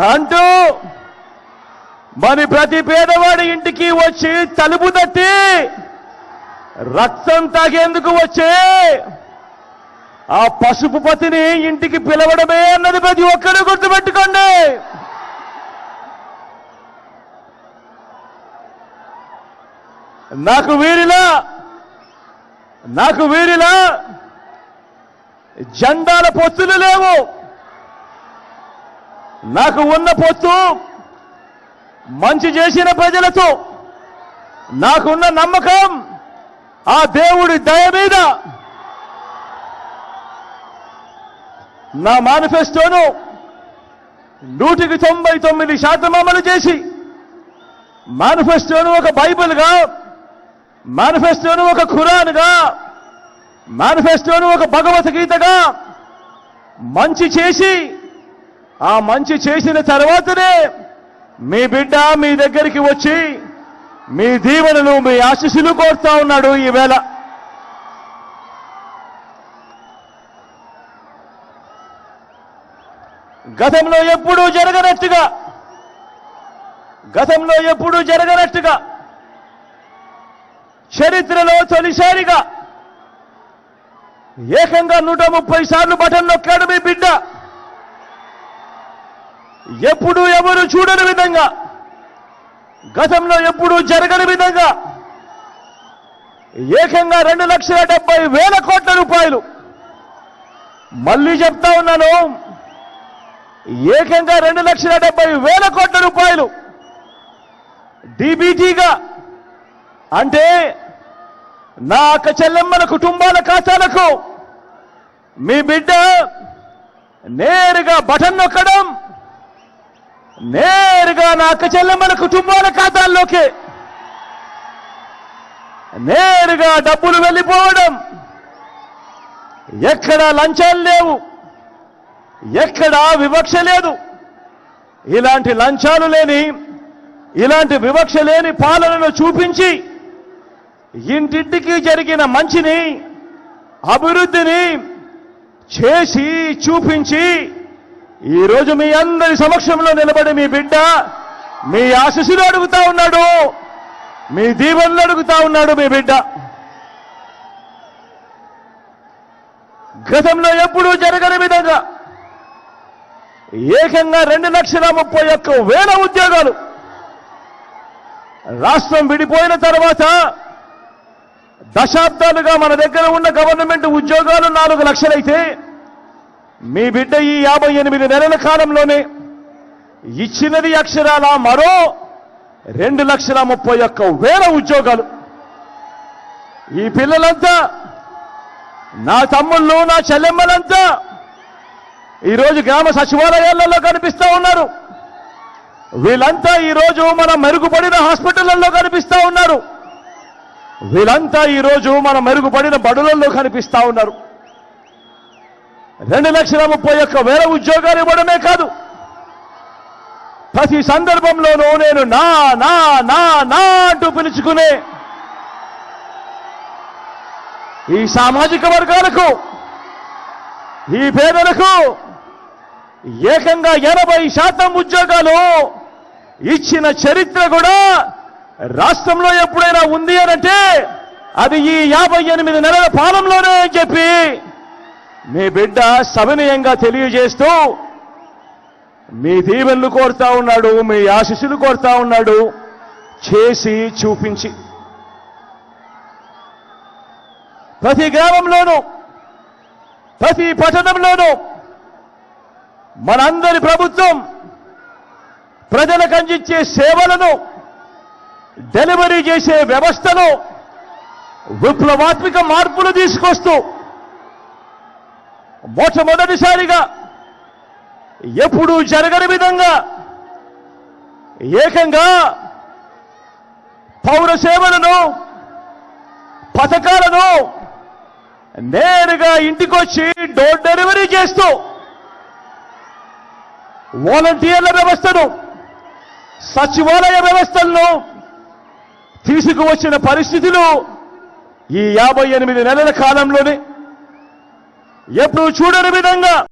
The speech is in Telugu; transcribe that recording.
అంటూ మరి ప్రతి పేదవాడి ఇంటికి వచ్చి తలుపు తట్టి రక్తం తాగేందుకు వచ్చే ఆ పసుపు పతిని ఇంటికి పిలవడమే అన్నది ప్రతి ఒక్కరూ గుర్తుపెట్టుకోండి. నాకు వీరిలా నాకు వీరిలా జెండాల పొత్తులు లేవు. నాకు ఉన్న పొత్తు మంచి చేసిన ప్రజలతో నాకున్న నమ్మకం ఆ దేవుడి దయ మీద. నా మేనిఫెస్టోను నూటికి తొంభై తొమ్మిది శాతం అమలు చేసి మేనిఫెస్టోను ఒక బైబిల్గా మేనిఫెస్టోను ఒక ఖురాన్గా మేనిఫెస్టోను ఒక భగవద్గీతగా మంచి చేసి ఆ మంచి చేసిన తర్వాతనే మీ బిడ్డ మీ దగ్గరికి వచ్చి మీ దీవెనలు మీ ఆశీస్సులు కోరుతా ఉన్నాడు ఈవేళ గతంలో ఎప్పుడూ జరగనట్టుగా గతంలో ఎప్పుడూ జరగనట్టుగా చరిత్రలో తొలిసారిగా ఏకంగా నూట ముప్పై సార్లు బటన్ నొక్కాడు మీ బిడ్డ. ఎప్పుడు ఎవరు చూడని విధంగా గతంలో ఎప్పుడు జరగని విధంగా ఏకంగా రెండు లక్షల డెబ్బై వేల కోట్ల రూపాయలు. మళ్ళీ చెప్తా ఉన్నాను ఏకంగా రెండు లక్షల డెబ్బై వేల కోట్ల రూపాయలు. డీబీటీగా అంటే నా అక్క చెల్లెమ్మల కుటుంబాల ఖాతాలకు మీ బిడ్డ నేరుగా బటన్ నొక్కడం నేరుగా నా అక్క చెల్లెమ్మల కుటుంబాల ఖాతాల్లోకి. నేరుగా డబ్బులు వెళ్ళిపోవడం. ఎక్కడా లంచాలు లేవు. ఎక్కడా వివక్ష లేదు. ఇలాంటి లంచాలు లేని ఇలాంటి వివక్ష లేని పాలనను చూపించి ఇంటింటికి జరిగిన మంచిని అభివృద్ధిని చేసి చూపించి ఈరోజు మీ అందరి సమక్షంలో నిలబడి మీ బిడ్డ మీ ఆశీస్సులు అడుగుతా ఉన్నాడు మీ దీవెనలు అడుగుతా ఉన్నాడు మీ బిడ్డ. గతంలో ఎప్పుడూ జరగని విధంగా ఏకంగా రెండు లక్షల ముప్పై ఒక్క వేల ఉద్యోగాలు రాష్ట్రం విడిపోయిన తర్వాత దశాబ్దాలుగా మన దగ్గర ఉన్న గవర్నమెంట్ ఉద్యోగాలు నాలుగు లక్షలైతే మీ బిడ్డ ఈ యాభై ఎనిమిది నెలల కాలంలోనే ఇచ్చినది అక్షరాల మరో రెండు లక్షల ముప్పై ఒక్క వేల ఉద్యోగాలు. ఈ పిల్లలంతా నా తమ్ముళ్ళు నా చెల్లెమ్మలంతా ఈరోజు గ్రామ సచివాలయాలలో కనిపిస్తూ ఉన్నారు. వీళ్ళంతా ఈరోజు మన మెరుగుపడిన హాస్పిటళ్ళలో కనిపిస్తూ ఉన్నారు. వీళ్ళంతా ఈరోజు మన మెరుగుపడిన బడులలో కనిపిస్తా ఉన్నారు. రెండు లక్షల ముప్పై ఒక్క వేల ఉద్యోగాలు ఇవ్వడమే కాదు. ప్రతి సందర్భంలోనూ నేను నా నా నా నా అంటూ పిలుచుకునే ఈ సామాజిక వర్గాలకు ఈ పేదలకు ఏకంగా ఎనభై శాతం ఉద్యోగాలు ఇచ్చిన చరిత్ర కూడా రాష్ట్రంలో ఎప్పుడైనా ఉంది అనంటే అది ఈ యాభై ఎనిమిది నెలల పాలనలోనే అని చెప్పి మీ బిడ్డ సవినయంగా తెలియజేస్తూ మీ దీవెనలు కోరుతా ఉన్నాడు మీ ఆశీస్సులు కోరుతా ఉన్నాడు. చేసి చూపించి. ప్రతి గ్రామంలోనూ ప్రతి పట్టణంలోనూ మనందరి ప్రభుత్వం ప్రజలకు అందించే సేవలను డెలివరీ చేసే వ్యవస్థను విప్లవాత్మక మార్పులు తీసుకొస్తూ మొట్టమొదటిసారిగా ఎప్పుడూ జరగని విధంగా ఏకంగా పౌర సేవలను పథకాలను నేరుగా ఇంటికొచ్చి డోర్ డెలివరీ చేస్తూ వాలంటీర్ల వ్యవస్థను సచివాలయ వ్యవస్థలను తీసుకువచ్చిన పరిస్థితులు ఈ యాభై ఎనిమిది నెలల కాలంలోనే ఎప్పుడు చూడని విధంగా